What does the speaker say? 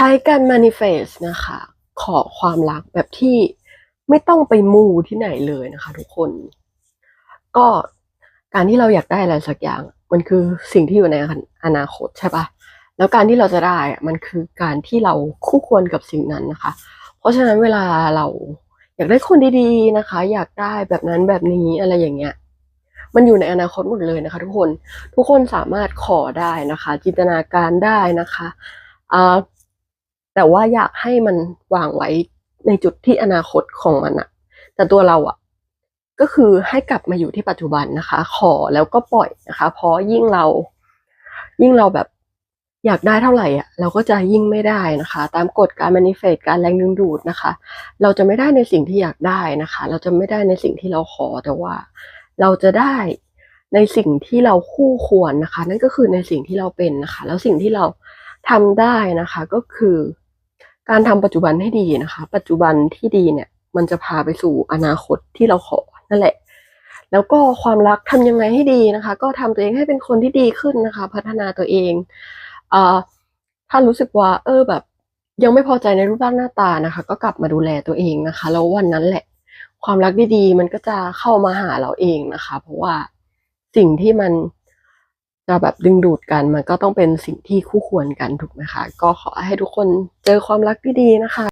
ใช้การ manifest นะคะ ขอความรักแบบที่ไม่ต้องไปมูที่ไหนเลยนะคะทุกคน ก็การที่เราอยากได้อะไรสักอย่าง มันคือสิ่งที่อยู่ในอนาคตใช่ปะแล้วการที่เราจะได้มันคือการที่เราคู่ควรกับสิ่งนั้นนะคะ เพราะฉะนั้นเวลาเราอยากได้คนดีๆนะคะ อยากได้แบบนั้นแบบนี้อะไรอย่างเงี้ย มันอยู่ในอนาคตหมดเลยนะคะ ทุกคนทุกคนสามารถขอได้นะคะ จินตนาการได้นะคะอ่า แต่ว่าอยากให้มันวางไว้ในจุดที่อนาคตของมันอะแต่ตัวเราอะก็คือให้กลับมาอยู่ที่ปัจจุบันนะคะ ขอแล้วก็ปล่อยนะคะ เพราะยิ่งเรา ยิ่งเราแบบอยากได้เท่าไหร่อะ เราก็จะยิ่งไม่ได้นะคะ ตามกฎการ manifest การแรงดึงดูดนะคะ เราจะไม่ได้ในสิ่งที่อยากได้นะคะ เราจะไม่ได้ในสิ่งที่เราขอแต่ว่า เราจะได้ในสิ่งที่เราคู่ควรนะคะ นั่นก็คือในสิ่งที่เราเป็นนะคะ แล้วสิ่งที่เราทำได้นะคะ ก็คือ การทำปัจจุบันให้ดีนะคะ ปัจจุบันที่ดีเนี่ย มันจะพาไปสู่อนาคตที่เราขอนั่นแหละ แล้วก็ความรักทำยังไงให้ดีนะคะ ก็ทำตัวเองให้เป็นคนที่ดีขึ้นนะคะ พัฒนาตัวเองเอถ้ารู้สึกว่า เออแบบ ยังไม่พอใจในรูปร่างหน้าตานะคะ ก็กลับมาดูแลตัวเองนะคะแล้ววันนั้นแหละ ความรักดีๆมันก็จะเข้ามาหาเราเองนะคะ เพราะว่าสิ่งที่มัน จะแบบดึงดูดกันมันก็ต้องเป็นสิ่งที่คู่ควรกันถูกไหมคะ ก็ขอให้ทุกคนเจอความรักที่ดีนะคะ